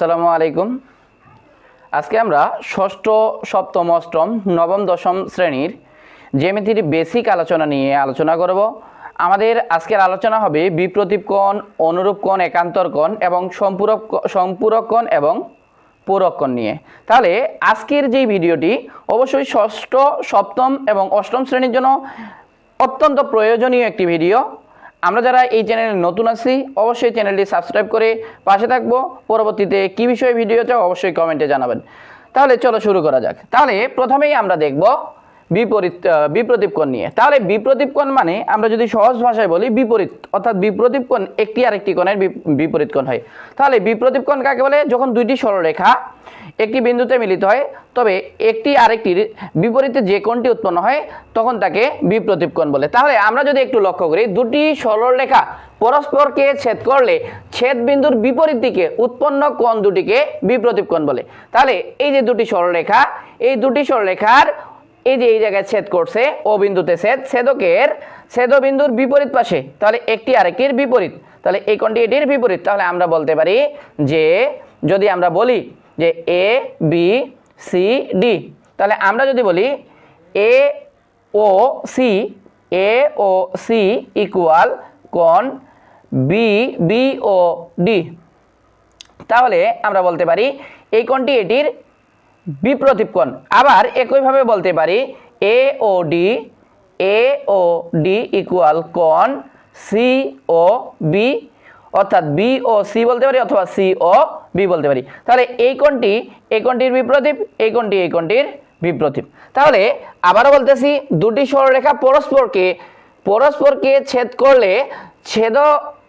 আসসালামু আলাইকুম। আজকে আমরা ষষ্ঠ, সপ্তম, অষ্টম, নবম, দশম শ্রেণির জ্যামিতির বেসিক আলোচনা নিয়ে আলোচনা করব। আমাদের আজকের আলোচনা হবে বিপ্রতীপ কোণ, অনুরূপ কোণ, একান্তর কোণ এবং সম্পূরক সম্পূরক কোণ এবং পূরক কোণ নিয়ে। তাহলে আজকের যে ভিডিওটি, অবশ্যই ষষ্ঠ, সপ্তম এবং অষ্টম শ্রেণির জন্য অত্যন্ত প্রয়োজনীয় একটি ভিডিও। আমরা যারা এই চ্যানেলে নতুন আছি, অবশ্যই চ্যানেলটি সাবস্ক্রাইব করে পাশে থাকব। পরবর্তীতে কী বিষয়ে ভিডিও চাও, অবশ্যই কমেন্টে জানাবেন। তাহলে চলো শুরু করা যাক। তাহলে প্রথমেই আমরা দেখব বিপরীত আহ, বিপ্রতীপ কোণ নিয়ে। তাহলে বিপ্রতীপ কোণ মানে আমরা যদি সহজ ভাষায় বলি বিপরীত অর্থাৎ বিপ্রতীপ কোণ একটি আরেকটি কোণের বিপ- বিপরীত কোণ হয়। তাহলে বিপ্রতীপ কোণ কাকে বলে? যখন দুইটি সরলরেখা একটি বিন্দুতে মিলিত হয় তবে একটি আরেকটির বিপরীতে যে কোণটি উৎপন্ন হয় তখন তাকে বিপ্রতীপ কোণ বলে। তাহলে আমরা যদি একটু লক্ষ্য করি দুটি সরলরেখা পরস্পরকে ছেদ করলে ছেদ বিন্দুর বিপরীত দিকে উৎপন্ন কোণ দুটিকে বিপ্রতীপ কোণ বলে। তাহলে এই যে দুটি সরলরেখা এই দুটি সরলরেখার এই যে এই জায়গায় ছেদ করছে, ও বিন্দুতে ছেদ, ছেদকের, ছেদবিন্দুর বিপরীত পাশে, তাহলে একটি আরেকটির বিপরীত। তাহলে এই কোণটি এটির বিপরীত? তাহলে আমরা বলতে পারি যে, যদি আমরা বলি যে এ বি সি ডি তাহলে আমরা যদি বলি A O C A O C equal কোণ বি বি ও ডি তাহলে আমরা বলতে পারি এই কোণটি এটির বিপ্রতীপ কোণ আবার একইভাবে বলতে পারি A O D A O D equal কোণ সি ও বি অর্থাৎ বি ও সি বলতে পারি অথবা সি ও বি বলতে পারি। তাহলে এই কোণটি, এই কোণটির বিপ্রতীপ এই কোণটি, এই কোণটির বিপ্রতীপ তাহলে আবারও বলতেছি, দুটি সরলরেখা পরস্পরকে পরস্পরকে ছেদ করলে ছেদ,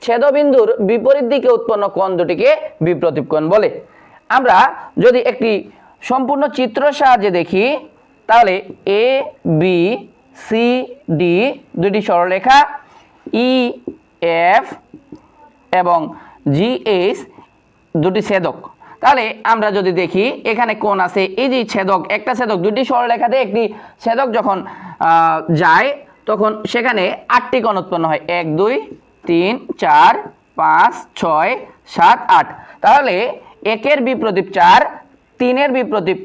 ছেদবিন্দুর বিপরীত দিকে উৎপন্ন কোণ দুটিকে বিপ্রতীপ কোণ বলে। আমরা যদি একটি সম্পূর্ণ চিত্র সাহায্যে দেখি। তাহলে এ বি সি ডি দুটি সরলরেখা ই এফ এবং জি এইচ দুটি ছেদক। তাহলে আমরা যদি দেখি, এখানে কোন আছে, এই যে ছেদক, একটা ছেদক দুটি সরলরেখাতে একটি ছেদক যখন যায়, তখন সেখানে আটটি কোণ উৎপন্ন হয়। এক, দুই, তিন, চার, পাঁচ, ছয়, সাত, আট। তাহলে একের বিপ্রতীপ চার তিনের বিপ্রতীপ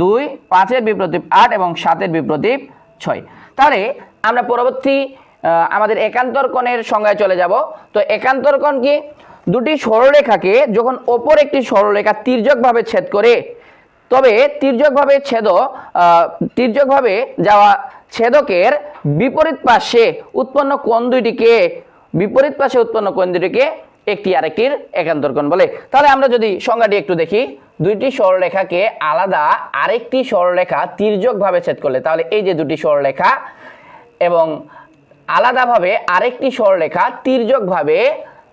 দুই, পাঁচের বিপ্রতীপ আট এবং সাতের বিপ্রতীপ ছয়। তাহলে আমরা পরবর্তী আমাদের একান্তরকণের সংজ্ঞায় চলে যাব। তো একান্তরকণ কি? দুটি সরলরেখাকে যখন ওপর একটি সরলরেখা তির্যকভাবে ছেদ করে, তবে তির্যকভাবে ছেদ তির্যকভাবে যাওয়া ছেদকের বিপরীত পাশে উৎপন্ন কোণ দুইটিকে, বিপরীত পাশে উৎপন্ন কোন দুটিকে একটি আরেকটির একান্তরকণ বলে। তাহলে আমরা যদি সংজ্ঞাটি একটু দেখি দুইটি সরলরেখাকে আলাদা আরেকটি সরলরেখা তির্যকভাবে ছেদ করলে, তাহলে এই যে দুটি সরলরেখা এবং আলাদাভাবে আরেকটি সরলরেখা তির্যকভাবে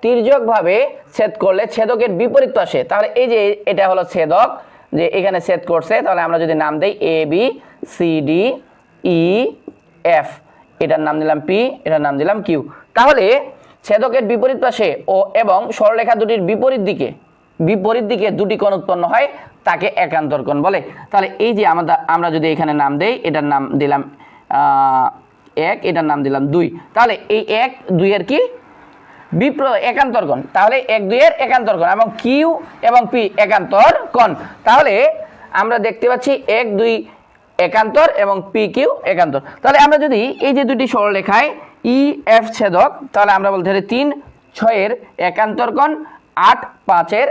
তির্যকভাবে ছেদ করলে ছেদকের বিপরীত পাশে তাহলে এই যে এটা হলো ছেদক, যে এখানে ছেদ করছে, তাহলে আমরা যদি নাম দেই A B C D E F এটার নাম দিলাম পি এটার নাম দিলাম কিউ তাহলে ছেদকের বিপরীত পাশে ও এবং সরলরেখা দুটির বিপরীত দিকে। বিপরীত দিকে দুটি কোণ উৎপন্ন হয়, তাকে একান্তর কোণ বলে। তাহলে এই যে আমরা আমরা যদি এখানে নাম দেই, এটার নাম দিলাম এক, এটার নাম দিলাম দুই। তাহলে এই এক, দুইয়ের কি? বিপ্র একান্তর কোণ। তাহলে এক, দুইয়ের একান্তর কোণ এবং কিউ এবং পি একান্তর কোণ। তাহলে আমরা দেখতে পাচ্ছি এক, দুই একান্তর এবং পি, কিউ একান্তর। তাহলে আমরা যদি এই যে দুটি সরলরেখায় ই, এফ ছেদক, তাহলে আমরা বলতে পারি তিন, ছয়ের একান্তর কোণ, আট, পাঁচের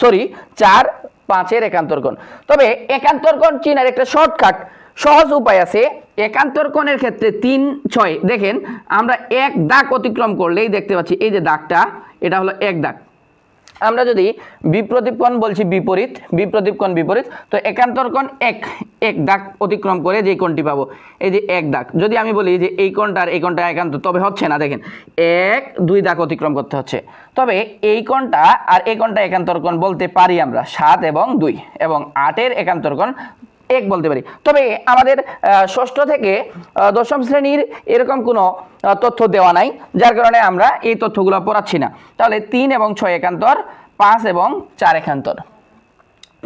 সরি, চার পাঁচের একান্তর কোণ তবে একান্তর কোণ চিনার একটা শর্টকাট, সহজ উপায় আছে। একান্তর কোণের ক্ষেত্রে তিন, ছয়, দেখেন, আমরা এক দাগ অতিক্রম করলেই দেখতে পাচ্ছি, এই যে দাগটা, এটা হলো এক দাগ। আমরা যদি বিপ্রদীপকণ বলছি বিপরীত, বিপ্রদীপকণ বিপরীত, তো একান্তরকণ এক এক দাগ অতিক্রম করে যে কোণটি পাবো, এই যে এক দাগ। যদি আমি বলি যে এই কোণটা আর এই কোণটা একান্ত, তবে হচ্ছে না, দেখেন, এক, দুই দাগ অতিক্রম করতে হচ্ছে। তবে এই কোণটা আর এই কোণটা একান্তর কোণ বলতে পারি আমরা সাত এবং দুই, এবং আটের একান্তর কোণ এক বলতে পারি। তবে আমাদের ষষ্ঠ থেকে দশম শ্রেণির এরকম কোনো তথ্য দেওয়া নাই, যার কারণে আমরা এই তথ্যগুলো পড়াচ্ছি না। তাহলে তিন এবং ছয় একান্তর, পাঁচ এবং চার একান্তর।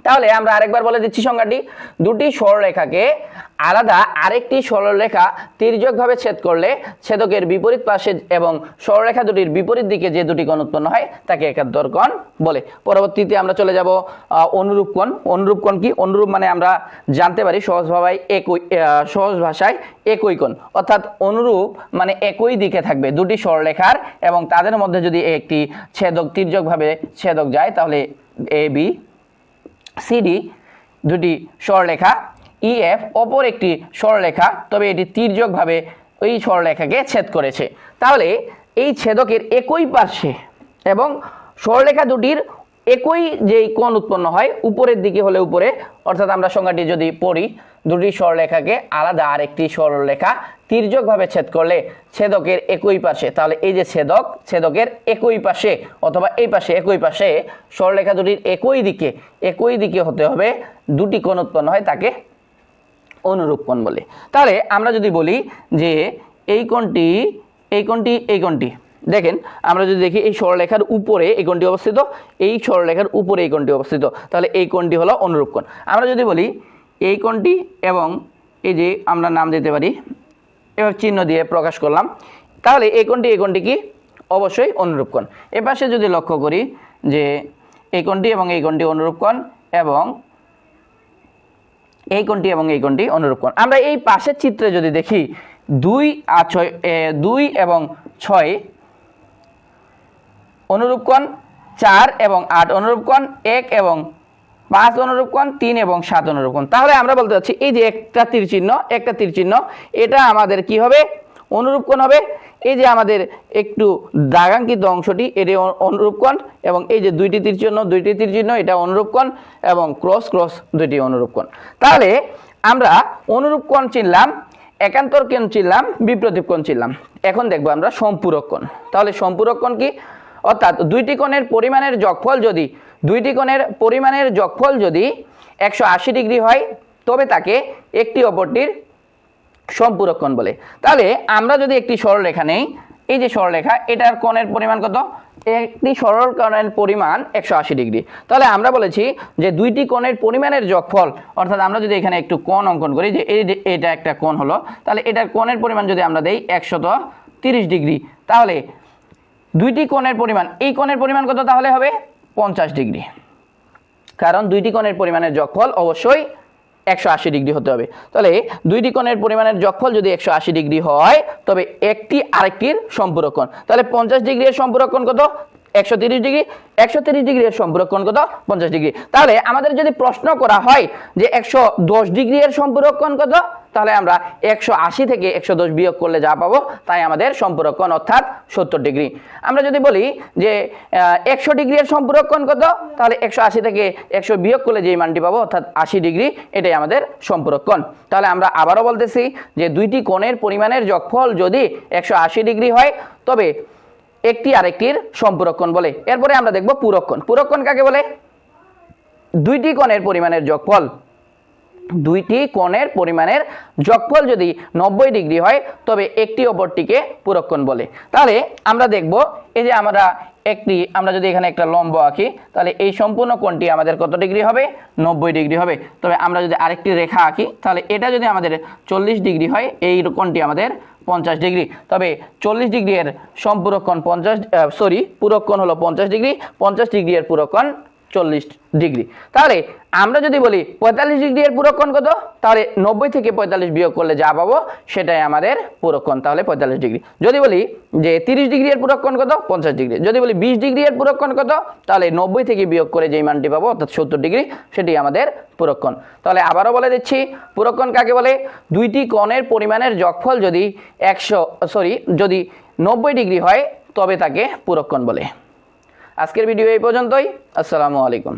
তাহলে আমরা আরেকবার বলে দিচ্ছি সংজ্ঞাটি। দুটি সরলরেখাকে আলাদা আরেকটি সরলরেখা তির্যকভাবে ছেদ করলে ছেদকের বিপরীত পাশে এবং সরলরেখা দুটির বিপরীত দিকে যে দুটি কোণ উৎপন্ন হয়, তাকে একান্তর কোণ বলে। পরবর্তীতে আমরা চলে যাব অনুরূপ কোণ। অনুরূপ কোণ কি? অনুরূপ মানে আমরা জানতে পারি সহজ ভাবায় একই সহজ ভাষায় একই কোণ। অর্থাৎ অনুরূপ মানে একই দিকে থাকবে দুটি সরলরেখার এবং তাদের মধ্যে যদি একটি ছেদক তির্যকভাবে ছেদক যায়, তাহলে এ, বি সিডি দুটি স্বরলেখা ইএফ অপর একটি স্বরলেখা, তবে এটি তীর্যকভাবে ওই স্বরলেখাকে ছেদ করেছে। তাহলে এই ছেদকের একই পার্শ্বে এবং স্বরলেখা দুটির একই যেই কোণ উৎপন্ন হয়, উপরের দিকে হলে উপরে, অর্থাৎ আমরা সংজ্ঞাটি যদি পড়ি দুটি সরলরেখাকে আলাদা আরেকটি সরলরেখা তির্যকভাবে ছেদ করলে ছেদকের একই পাশে, তাহলে এই যে ছেদক, ছেদকের একই পাশে অথবা এই পাশে একই পাশে সরলরেখা দুটির একই দিকে একই দিকে হতে হবে দুটি কোণ উৎপন্ন হয় তাকে অনুরূপ কোণ বলে। তাহলে আমরা যদি বলি যে এই কোণটি এই কোণটি এই কোণটি, দেখেন আমরা যদি দেখি এই সরলরেখার উপরে এই কোণটি অবস্থিত, এই সরলরেখার উপরে এই কোণটি অবস্থিত, তাহলে এই কোণটি হলো অনুরূপ কোণ। আমরা যদি বলি এই কোণটি এবং এই যে আমরা নাম দিতে পারি, এবার চিহ্ন দিয়ে প্রকাশ করলাম। তাহলে এই কোণটি এই কোণটি কি? অবশ্যই অনুরূপ কোণ। এপাশে যদি লক্ষ্য করি যে এই কোণটি এবং এই কোণটি অনুরূপ কোণ এবং এই কোণটি এবং এই কোণটি অনুরূপ কোণ। আমরা এই পাশের চিত্রে যদি দেখি, দুই আর ছয় দুই এবং ছয় অনুরূপ কোণ, চার এবং আট অনুরূপ কোণ, এক এবং পাঁচ অনুরূপ কোণ তিন এবং সাত অনুরূপ কোণ তাহলে আমরা বলতে চাচ্ছি, এই যে একটা তীর চিহ্ন একটা তীর চিহ্ন এটা আমাদের কি হবে? অনুরূপ কোণ হবে। এই যে আমাদের একটু দাগাঙ্কিত অংশটি, এটি অনুরূপ কোণ এবং এই যে দুইটি তীর চিহ্ন দুইটি তীর চিহ্ন এটা অনুরূপ কোণ এবং ক্রস ক্রস দুইটি অনুরূপ কোণ তাহলে আমরা অনুরূপ কোণ চিনলাম একান্তর কোণ চিনলাম বিপ্রতীপ কোণ চিনলাম। এখন দেখব আমরা সম্পূরক কোণ তাহলে সম্পূরক কোণ কি? অর্থাৎ দুইটি কোণের পরিমাণের যোগফল যদি, দুইটি কোণের পরিমাণের যোগফল যদি একশো আশি ডিগ্রি হয়, তবে তাকে একটি অপরটির সম্পূরক কোণ বলে। তাহলে আমরা যদি একটি সরলরেখা নেই, এই যে সরলরেখা, এটার কোণের পরিমাণ কত? একটি সরল কোণের পরিমাণ একশো আশি ডিগ্রি। তাহলে আমরা বলেছি যে দুইটি কোণের পরিমাণের যোগফল, অর্থাৎ আমরা যদি এখানে একটু কোণ অঙ্কন করি, যে এই এটা একটা কোণ হলো, তাহলে এটার কোণের পরিমাণ যদি আমরা দেই একশত তিরিশ ডিগ্রি, তাহলে দুইটি কোণের পরিমাণ, এই কোণের পরিমাণ কত তাহলে হবে? পঞ্চাশ ডিগ্রি। কারণ দুইটি কোণের পরিমাণের যোগফল অবশ্যই একশো আশি ডিগ্রি হতে হবে। তাহলে দুইটি কোণের পরিমাণের যোগফল যদি একশো আশি ডিগ্রি হয়, তবে একটি আরেকটির সম্পূরক তাহলে পঞ্চাশ ডিগ্রির সম্পূরক কত? একশো তিরিশ ডিগ্রি। একশো তিরিশ ডিগ্রির কোণ কত? পঞ্চাশ ডিগ্রি। তাহলে আমাদের যদি প্রশ্ন করা হয় যে একশো দশ ডিগ্রি এর কত? তাহলে আমরা একশো আশি থেকে একশো দশ বিয়োগ করলে যা পাবো, তাই আমাদের সম্পূরক কোণ অর্থাৎ সত্তর ডিগ্রি। আমরা যদি বলি যে একশো ডিগ্রি এর সম্পূরক কোণ কত? তাহলে একশো আশি থেকে একশো বিয়োগ করলে যেই মানটি পাবো, অর্থাৎ আশি ডিগ্রি, এটাই আমাদের সম্পূরক কোণ তাহলে আমরা আবারও বলতেছি যে, দুইটি কোণের পরিমাণের যোগফল যদি একশো আশি ডিগ্রি হয়, তবে একটি আরেকটির সম্পূরক কোণ বলে। এরপরে আমরা দেখব পূরক কোণ পূরক কোণ কাকে বলে? দুইটি কোণের পরিমাণের যোগফল। দুইটি কোণের পরিমাণের যোগফল যদি নব্বই ডিগ্রি হয়, তবে একটি অপরটিকে পূরককোণ বলে। তাহলে আমরা দেখব, এই যে আমরা একটি, আমরা যদি এখানে একটা লম্ব আঁকি, তাহলে এই সম্পূর্ণ কোণটি আমাদের কত ডিগ্রি হবে? নব্বই ডিগ্রি হবে। তবে আমরা যদি আরেকটি রেখা আঁকি, তাহলে এটা যদি আমাদের চল্লিশ ডিগ্রি হয়, এই কোণটি আমাদের পঞ্চাশ ডিগ্রি। তবে চল্লিশ ডিগ্রি এর সম্পূরক কোণ পঞ্চাশ সরি পূরক কোণ হলো পঞ্চাশ ডিগ্রি পঞ্চাশ ডিগ্রি এর পূরক কোণ চল্লিশ ডিগ্রি। তাহলে আমরা যদি বলি পঁয়তাল্লিশ ডিগ্রি এর পুরক্ষণ কত? তাহলে নব্বই থেকে পঁয়তাল্লিশ বিয়োগ করলে যা পাবো সেটাই আমাদের পুরক্ষণ, তাহলে পঁয়তাল্লিশ ডিগ্রি। যদি বলি যে তিরিশ ডিগ্রি এর পুরক্ষণ কত? পঞ্চাশ ডিগ্রি। যদি বলি বিশ ডিগ্রি এর পুরক্ষণ কত? তাহলে নব্বই থেকে বিয়োগ করে যেই মানটি পাবো, অর্থাৎ সত্তর ডিগ্রি, সেটি আমাদের পুরক্ষণ। তাহলে আবারও বলে দিচ্ছি, পুরক্ষণ কাকে বলে? দুইটি কোণের পরিমাণের যোগফল যদি একশো সরি যদি নব্বই ডিগ্রি হয়, তবে তাকে পুরক্ষণ বলে। আজকের ভিডিও এই পর্যন্তই। আসসালামু আলাইকুম।